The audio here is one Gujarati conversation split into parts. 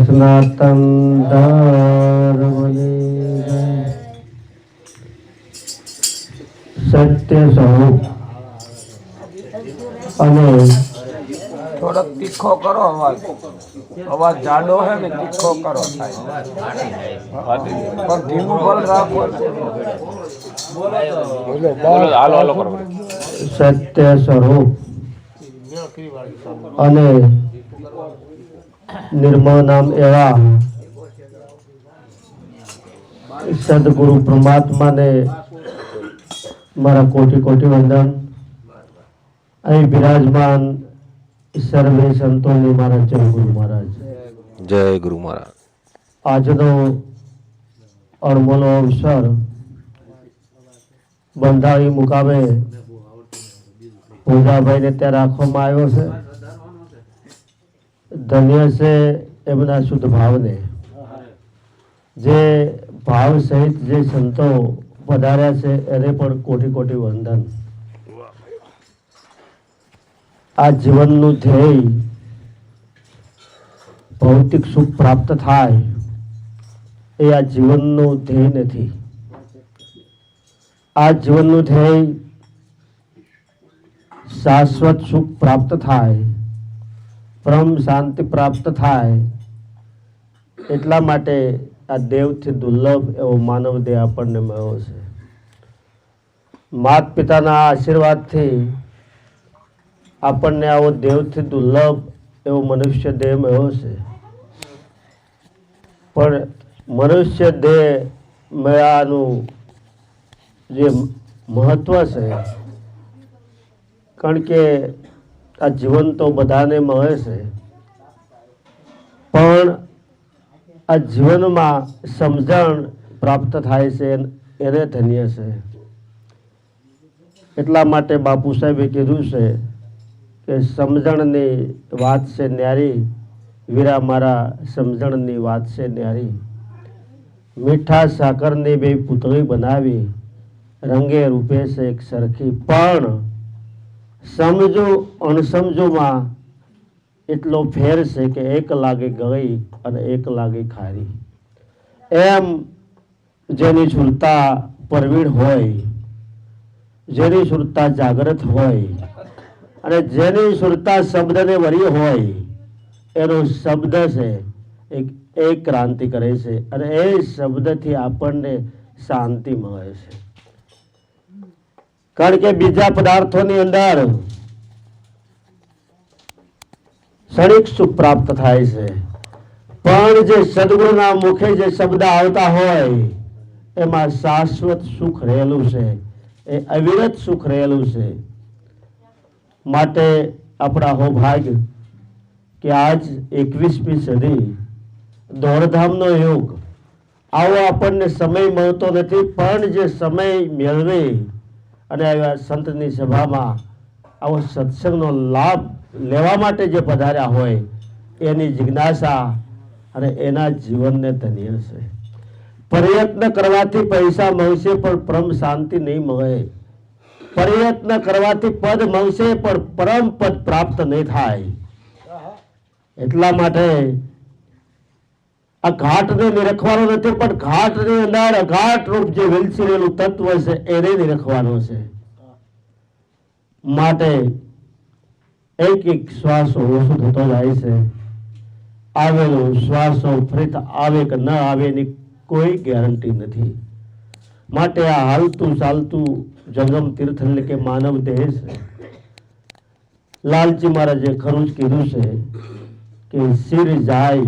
સનાતન ધર્મને જય. સત્ય સ્વરૂપ અને થોડોક તીખો કરો અવાજ અવાજ જાડો હે ને તીખો કરો થાય પણ ધીમું બોલ રાખો હાલો હાલો કરો સત્ય સ્વરૂપ અને નિર્મળ નામ એવા સદગુરુ પરમાત્માને મારા કોટી કોટી વંદન. અહીં બિરાજમાન સર્વે સંતોને મારા જય ગુરુ મહારાજ. જય ગુરુ મહારાજ. આજનો અણમોલો અવસર બંધાવી મુકામે પૂજાભાઈને ત્યાં રાખવામાં આવ્યો છે. ધન્ય છે એમના શુદ્ધ ભાવને. જે ભાવ સહિત જે સંતો પધાર્યા છે, એને પણ કોટી કોટી વંદન. આ જીવનનું ધ્યેય ભૌતિક સુખ પ્રાપ્ત થાય, એ આ જીવનનું ધ્યેય નથી. આ જીવનનું ધ્યેય શાશ્વત સુખ પ્રાપ્ત થાય પરમ શાંતિ પ્રાપ્ત થાય એટલા માટે આ દેવથી દુર્લભ એવો માનવ દેહ આપણને મળ્યો છે. માત પિતાના આશીર્વાદથી આપણને આવો દેવથી દુર્લભ એવો મનુષ્ય દેહ મળ્યો છે. પણ મનુષ્ય દેહ મળ્યાનું જે મહત્વ છે, કારણ કે આ જીવન તો બધાને મળે છે. પણ આ જીવનમાં સમજણ પ્રાપ્ત થાય છે એને ધન્ય છે. એટલા માટે બાપુ સાહેબે કીધું છે કે સમજણની વાત છે ન્યારી, વીરા મારા સમજણની વાત છે ન્યારી. મીઠા સાકરની બે પૂતળી બનાવી, રંગે રૂપે છે એક સરખી, પણ સમજો અણસમજોમાં એટલો ફેર છે કે એક લાગે ગઈ અને એક લાગે ખારી. એમ જેની સુરતા પરવીણ હોય, જેની સુરતા જાગ્રત હોય અને જેની સુરતા શબ્દને વરી હોય, એનો શબ્દ છે એક એક ક્રાંતિ કરે છે અને એ શબ્દથી આપણને શાંતિ મળે છે. કારણ કે બીજા પદાર્થોની અંદર ક્ષણિક સુખ પ્રાપ્ત થાય છે. પણ જે સદગુરુના મુખે જે શબ્દ આવતા હોય, એમાં શાશ્વત સુખ રહેલું છે. એ અવિરત સુખ રહેલું છે. માટે આપણા હોભાગ્ય કે આજ એકવીસમી સદી દોડધામનો યોગ. આવો આપણને સમય મળતો નથી, પણ જે સમય મેળવે અને આવ્યા સંતની સભામાં આવો સત્સંગનો લાભ લેવા માટે જે પધાર્યા હોય, એની જિજ્ઞાસા અને એના જીવનને ધન્ય છે. પ્રયત્ન કરવાથી પૈસા મળશે, પણ પરમ શાંતિ નહીં મળે. પ્રયત્ન કરવાથી પદ મળશે, પણ પરમ પદ પ્રાપ્ત નહીં થાય. એટલા માટે આ ઘાટને નિરખવાનો નથી, પણ ઘાટની અંદર અઘાટ રૂપ જે વિલસી રહેલું તત્વ છે, એને નિરખવાનો છે. માટે એક એક શ્વાસ ઓછો થતો જાય છે. આવેલો શ્વાસો ફરીત આવે કે ન આવે એની કોઈ ગેરંટી નથી. માટે આ હાલતું ચાલતું જગમ તીર્થ એટલે કે માનવ દેહ છે. લાલજી મહારાજે ખરું જ કીધું છે કે શિર જાય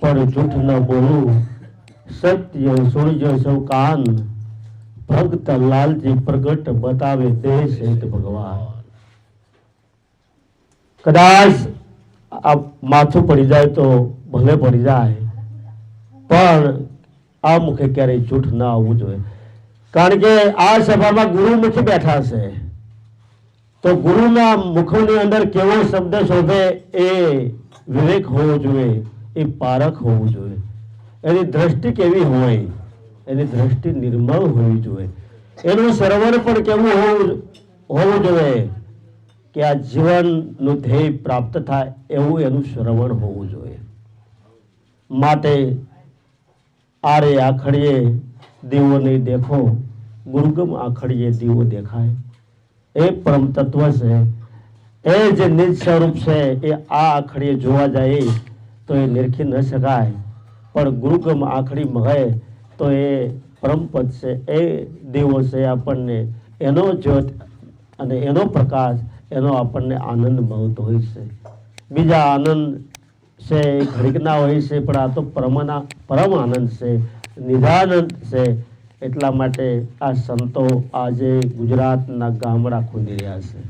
પણ જૂઠ ન બોલું, સત્ય સૂર્ય સૌ કાન ભક્ત લાલજી પ્રગટ બતાવે તે સહિત ભગવાન. કદાચ આ માથું પડી જાય તો ભલે પડી જાય, પણ આ મુખે ક્યારેય જૂઠ ના આવવું જોઈએ. કારણ કે આ સભામાં ગુરુમુખી બેઠા છે તો ગુરુના મુખની અંદર કેવો શબ્દ શોધે એ વિવેક હોવો જોઈએ. એ પારખ હોવું જોઈએ. એની દ્રષ્ટિ કેવી હોય? એની દ્રષ્ટિ નિર્મળ હોવી જોઈએ. એનું શ્રવણ પણ કેવું હોવું હોવું જોઈએ કે આ જીવનનું ધ્યેય પ્રાપ્ત થાય એવું એનું શ્રવણ હોવું જોઈએ. માટે આરે આખડીએ દીવો નહીં દેખો, ગુરુગમ આખડીએ દીવો દેખાય. એ પરમ તત્વ છે. એ જે નિજ સ્વરૂપ છે, એ આ આખડીએ જોવા જાય તો એ નિરખી ન શકાય. પણ ગુરુકમ આખડી મળે તો એ પરમપદ છે, એ દેવો છે આપણને. એનો જ્યોત અને એનો પ્રકાશ, એનો આપણને આનંદ મળતો હોય છે. બીજા આનંદ છે એ ઘડીકના હોય છે, પણ આ તો પરમના, પરમ આનંદ છે, નિધાનંદ છે. એટલા માટે આ સંતો આજે ગુજરાતના ગામડા ખોદી રહ્યા છે.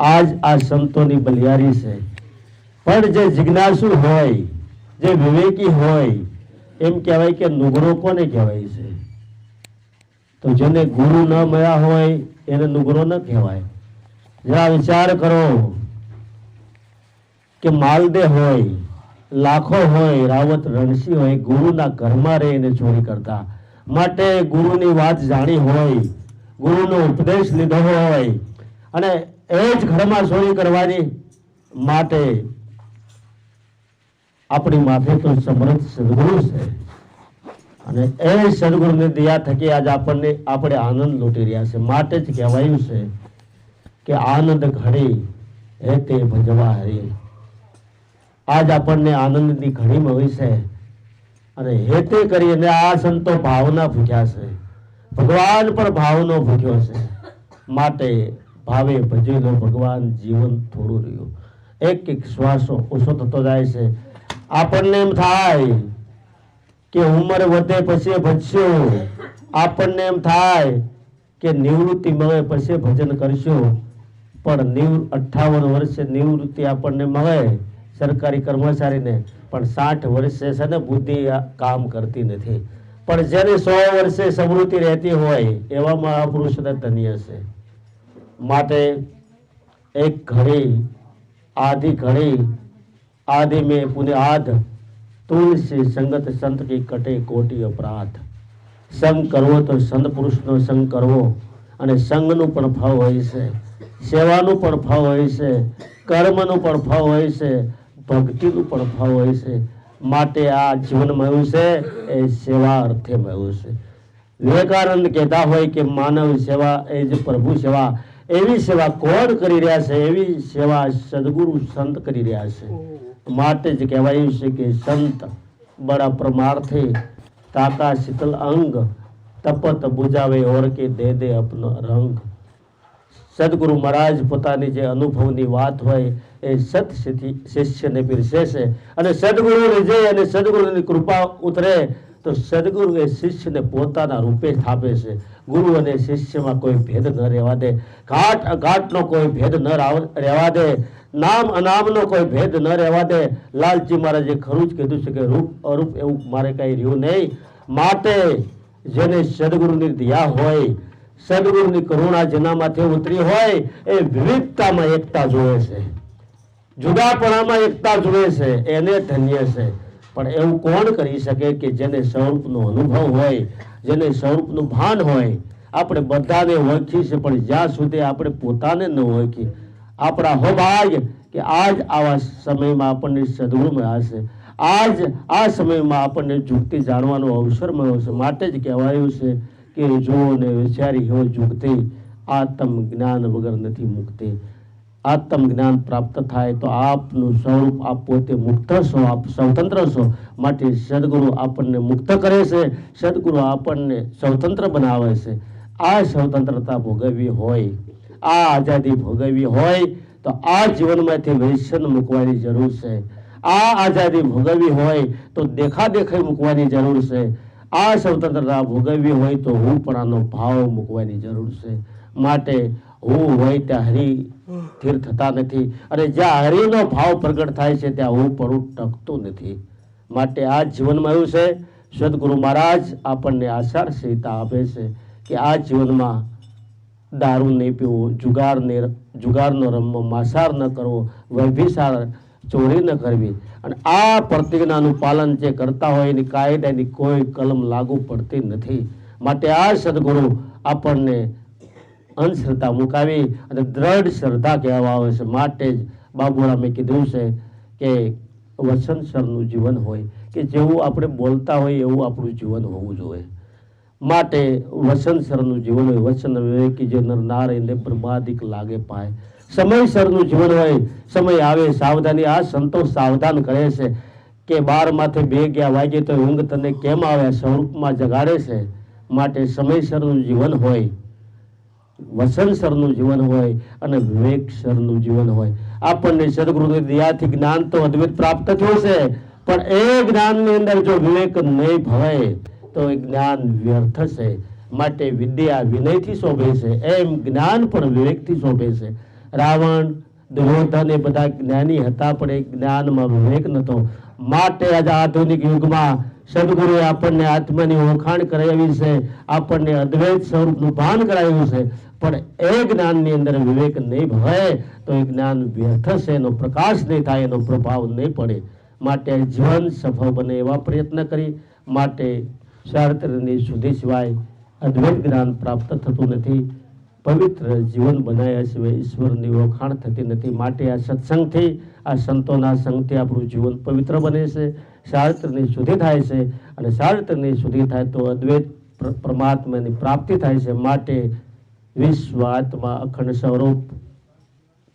આજ આ સંતોની બલિયારી છે. પણ જે જિજ્ઞાસુ હોય, જે વિવેકી હોય, એમ કહેવાય કે નુગરો કોને કહેવાય છે? તો જેને ગુરુ ન મળ્યા હોય, એને નુગરો ન કહેવાય. જરા વિચાર કરો કે માલદે હોય, લાખો હોય, રાવત રણસી હોય, ગુરુના ઘરમાં રહીને ચોરી કરતા. માટે ગુરુની વાત જાણી હોય, ગુરુનો ઉપદેશ લીધો હોય, અને એ જ ઘરમાં ચોરી કરવાની માટે આપણી માથે તો સમૃદ્ધ સદગુરુ છે. અને એ સદગુરુની દયા થકી આજ આપણને આપણે આનંદ લૂંટી રહ્યા છે. માટે જ કહેવાયું છે કે આનંદ ઘડી હે તે ભજવા હરી. આજ આપણને આનંદની ઘડી મળી છે અને હેતે કરીને આ સંતો ભાવના ભૂખ્યા છે. ભગવાન પણ ભાવનો ભૂખ્યો છે. માટે ભાવે ભજેલો ભગવાન જીવન થોડું રહ્યું. એક એક શ્વાસો ઓછો થતો જાય છે. આપણને એમ થાય કે ઉંમર વધે પછી ભજશું. આપણને એમ થાય કે નિવૃત્તિ મળે પછી ભજન કરશું. પણ નિવ અઠ્ઠાવન વર્ષે નિવૃત્તિ આપણને મળે સરકારી કર્મચારીને. પણ સાઠ વર્ષે છે ને બુદ્ધિ આ કામ કરતી નથી. પણ જેને સો વર્ષે સમૃદ્ધિ રહેતી હોય, એવા મહાપુરુષને ધન્ય છે. માટે એક ઘડી, આધી ઘડી આદि में पुण्य आध તુલસી સંગત સંત કી કટે કોટી અપરાધ સંગ કરવો તો સંત પુરુષનો સંગ કરવો અને સંગનું પણ ફળ હોય છે સેવાનું પણ ફળ હોય છે કર્મનું પણ ફળ હોય છે ભક્તિનું પણ ફળ હોય છે માટે આ જીવન મળ્યું છે એ સેવા અર્થે મળ્યું છે વિવેકાનંદ કહેતા હોય કે માનવ સેવા એ જ પ્રભુ સેવા એવી સેવા કોણ કરી રહ્યા છે? એવી સેવા સદગુરુ સંત કરી રહ્યા છે. માટે જ કહેવાયું છે કે સંત બડા પ્રમાર્થે તાકા શીતલ અંગ તપત બુજાવે ઓર કે દે દે અપનો રંગ. સદગુરુ મહારાજ પોતાની જે અનુભવની વાત હોય એ સત શિષ્ય- શિષ્યને પીરસે છે. અને સદગુરુની જે અને સદગુરુની કૃપા ઉતરે તો સદગુરુ એ શિષ્યને પોતાના રૂપે સ્થાપે છે. ગુરુ અને શિષ્યમાં કોઈ ભેદ ન રહેવા દે. ઘાટ અઘાટનો કોઈ ભેદ ન રહેવા દે. નામ અનામનો કોઈ ભેદ ન રહેવા દે. લાલજી મહારાજે ખરું જ કીધું છે કે રૂપ અરૂપ એવું મારે કઈ રહ્યું નહીં. માટે જેને સદગુરુની દયા હોય, સદગુરુની કરુણા જેના માથે ઉતરી હોય, એ વિવિધતામાં એકતા જોવે છે. જુદાપણામાં એકતા જોવે છે. એને ધન્ય છે. પણ એવું કોણ કરી શકે કે જેને સ્વરૂપનો અનુભવ હોય, જેને સ્વરૂપનું ભાન હોય? આપણે બધાને ઓળખી છે, પણ જ્યાં સુધી આપણે પોતાને ન ઓળખી આપણા હોભાગ કે આજ આવા સમયમાં આપણને સદગુણ મળ્યા છે આજ આ સમયમાં આપણને જુગતી જાણવાનો અવસર મળ્યો છે. માટે જ કહેવાયું છે કે જો ને વિચારી હો જુગતી, આત્મ જ્ઞાન વગર નથી મુક્તિ. આત્મ જ્ઞાન પ્રાપ્ત થાય તો આપનું સ્વરૂપ આપ પોતે મુક્ત છો, આપ સ્વતંત્ર છો. માટે સદગુરુ આપણને મુક્ત કરે છે, સદગુરુ આપણને સ્વતંત્ર બનાવે છે. આ સ્વતંત્રતા ભોગવવી હોય, આ આઝાદી ભોગવવી હોય, તો આ જીવનમાંથી વ્યસન મૂકવાની જરૂર છે. આ આઝાદી ભોગવવી હોય, તો દેખા દેખાઈ મૂકવાની જરૂર છે. આ સ્વતંત્રતા ભોગવવી હોય, તો હું પણ આનો ભાવ મૂકવાની જરૂર છે. માટે હું હોય ત્યાં હરિ સ્થિર થતા નથી. અને જ્યાં હરિનો ભાવ પ્રગટ થાય છે, ત્યાં હું પણ ટકતું નથી. માટે આ જીવનમાં એવું છે, સદગુરુ મહારાજ આપણને આચાર સંહિતા આપે છે કે આ જીવનમાં દારૂ નહીં પીવું, જુગાર ને જુગારનો રમવો માસાર ન કરવો વ્યભિસાર ચોરી ન કરવી. અને આ પ્રતિજ્ઞાનું પાલન જે કરતા હોય એની કાયદાની કોઈ કલમ લાગુ પડતી નથી. માટે આ સદગુરુ આપણને અંધશ્રદ્ધા મુકાવી અને દ્રઢ શ્રદ્ધા કહેવા આવે છે. માટે જ બાબુરામે કીધું છે કે વસંત સરનું જીવન હોય કે જેવું આપણે બોલતા હોય એવું આપણું જીવન હોવું જોઈએ. માટે વસન સરનું જીવન હોય. વચન વિવેકી જે નર એને બ્રહ્માદિક લાગે પાય. સમયસરનું જીવન હોય. સમય આવે, સાવધાની, આ સંતો સાવધાન કરે છે કે બાર માથે બે ગયા વાગે તો ઊંઘ તને કેમ આવે? સ્વરૂપમાં જગાડે છે. માટે સમયસરનું જીવન હોય. વસનસરનું જીવન હોય અને વિવેકસરનું જીવન હોય. આપણને સદગુરુ દયાથી જ્ઞાન તો અદ્વૈત પ્રાપ્ત થયું છે, પણ એ જ્ઞાનની અંદર જો વિવેક નહીં ભવાય, તો એ જ્ઞાન વ્યર્થ છે. માટે વિદ્યા વિનયથી શોભે છે, એમ જ્ઞાન પણ વિવેકથી શોભે છે. રાવણ દુર્યોધન એ બધા જ્ઞાની હતા, પણ એ જ્ઞાનમાં વિવેક નહોતો. માટે આજે આધુનિક યુગમાં સદગુરુએ આપણને આત્માની ઓળખાણ કરાવી છે, આપણને અદ્વૈત સ્વરૂપનું ભાન કરાવ્યું છે. પણ એ જ્ઞાનની અંદર વિવેક નહીં ભવાય, તો એ જ્ઞાન વ્યર્થ છે, એનો પ્રકાશ નહીં થાય, એનો પ્રભાવ નહીં પડે. માટે જીવન સફળ બને એવા પ્રયત્ન કરી. માટે શાસ્ત્રની શુદ્ધિ સિવાય અદ્વૈત જ્ઞાન પ્રાપ્ત થતું નથી. પવિત્ર જીવન બનાવ્યા સિવાય ઈશ્વરની ઓળખાણ થતી નથી. માટે આ સત્સંગથી આ સંતોના સંગથી આપણું જીવન પવિત્ર બને છે શાસ્ત્રની શુદ્ધિ થાય છે અને શાસ્ત્રની શુદ્ધિ થાય તો અદ્વૈત પરમાત્માની પ્રાપ્તિ થાય છે માટે વિશ્વ આત્મા અખંડ સ્વરૂપ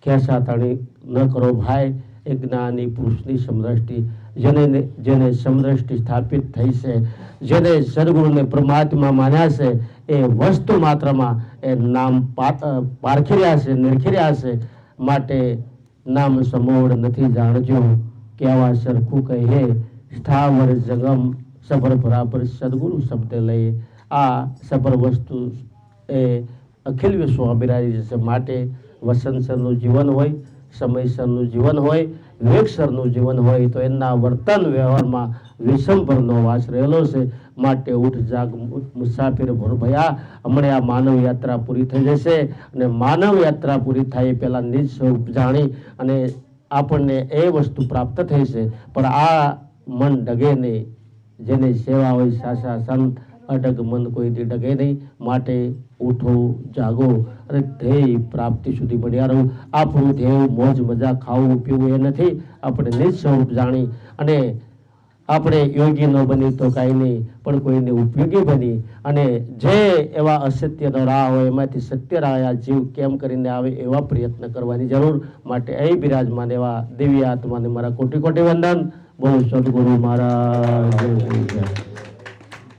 ખેસાતાણી ન કરો ભાઈ, એ જ્ઞાની પુરુષની સમદ્રષ્ટિ જેને જેને સમદ્રષ્ટિ સ્થાપિત થઈ છે, જેને સદગુરુને પરમાત્મા માન્યા છે, એ વસ્તુ માત્રમાં એ નામ પારખી રહ્યા છે, નિરખી રહ્યા છે માટે નામ સમોળ નથી જાણજો કે આવા સરખું કહે, સ્થાવર જગમ સફર બરાબર સદગુરુ શબ્દ લઈએ આ સફર વસ્તુ એ અખિલ વિશ્વ અભિરાજી છે માટે વસંતસરનું જીવન હોય, સમયસરનું જીવન હોય વિવેકસરનું જીવન હોય તો એમના વર્તન વ્યવહારમાં વિષમભરનો વાસ રહેલો છે. માટે ઉઠ, જાગ મુસાફિર ભયા, હમણાં આ માનવ યાત્રા પૂરી થઈ જશે અને માનવ યાત્રા પૂરી થાય એ પહેલાં નિજ સ્વરૂપ જાણી અને આપણને એ વસ્તુ પ્રાપ્ત થઈ છે. પણ આ મન ડગે નહીં. જેની સેવા હોય સાસા સંત, અડગ મન કોઈ દી ડગે નહીં. માટે ઉઠો, જાગો અને ધ્યેય પ્રાપ્તિ સુધી મળ્યા રહો. આપણું ધ્યેય, મોજ મજા ખાવું, પીવું એ નથી. આપણે નિસ્વરૂપ જાણી અને આપણે યોગી ન બની તો કાંઈ નહીં, પણ કોઈને ઉપયોગી બની. અને જે એવા અસત્યનો રાહ હોય, એમાંથી સત્ય રાહ જીવ કેમ કરીને આવે એવા પ્રયત્ન કરવાની જરૂર માટે અહીં બિરાજમાન એવા દિવ્ય આત્માને મારા કોટી કોટી વંદન. બહુ સદગુરુ મારા.